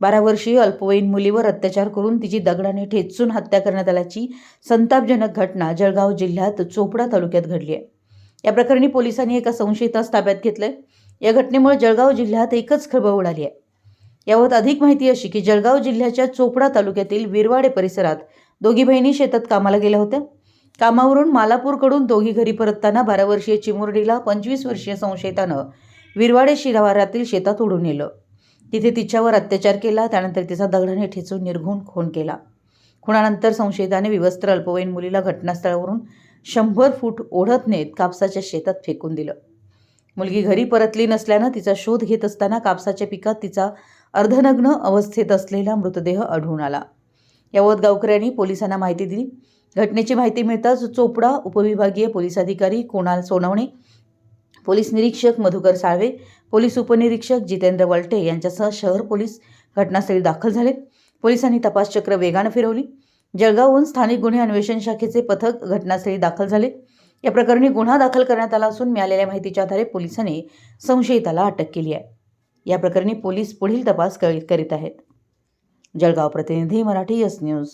बारा वर्षीय अल्पवयीन मुलीवर अत्याचार करून तिची दगडाने ठेचून हत्या करण्यात आल्याची संतापजनक घटना जळगाव जिल्ह्यात चोपडा तालुक्यात घडली आहे. या प्रकरणी पोलिसांनी एका संशयितास ताब्यात घेतलंय. या घटनेमुळे जळगाव जिल्ह्यात एकच खळबळ उडाली आहे. याबाबत अधिक माहिती अशी की जळगाव जिल्ह्याच्या चोपडा तालुक्यातील विरवाडे परिसरात दोघी बहिणी शेतात कामाला गेल्या होत्या. कामावरून मालापूरकडून दोघी घरी परतताना बारा वर्षीय चिमुरडीला पंचवीस वर्षीय संशयितानं विरवाडे शिरावारातील शेतात उडून नेलं. तिथे तिच्यावर अत्याचार केला त्यानंतर तिचा दगडाने ठेचून निर्घुण खून केला. खुणानंतर संशयिताने विवस्त्र अल्पवयीन मुलीला घटनास्थळावरून शंभर फूट ओढत नेत कापसाच्या शेतात फेकून दिलं. मुलगी घरी परतली नसल्यानं तिचा शोध घेत असताना कापसाच्या पिकात तिचा अर्धनग्न अवस्थेत असलेला मृतदेह आढळून आला. यावत गावकऱ्यांनी पोलिसांना माहिती दिली. घटनेची माहिती मिळताच चोपडा उपविभागीय पोलीस अधिकारी कुणाल सोनवणे पोलीस निरीक्षक मधुकर साळवे पोलीस उपनिरीक्षक जितेंद्र वलटे यांच्यासह शहर पोलीस घटनास्थळी दाखल झाले. पोलिसांनी तपासचक्र वेगानं फिरवली. जळगावहून स्थानिक गुन्हे अन्वेषण शाखेचे पथक घटनास्थळी दाखल झाले. या प्रकरणी गुन्हा दाखल करण्यात आला असून मिळालेल्या माहितीच्या आधारे पोलिसांनी संशयिताला अटक केली आहे. या प्रकरणी पोलीस पुढील तपास करीत करीत आहेत. जळगाव प्रतिनिधी मराठी यस न्यूज.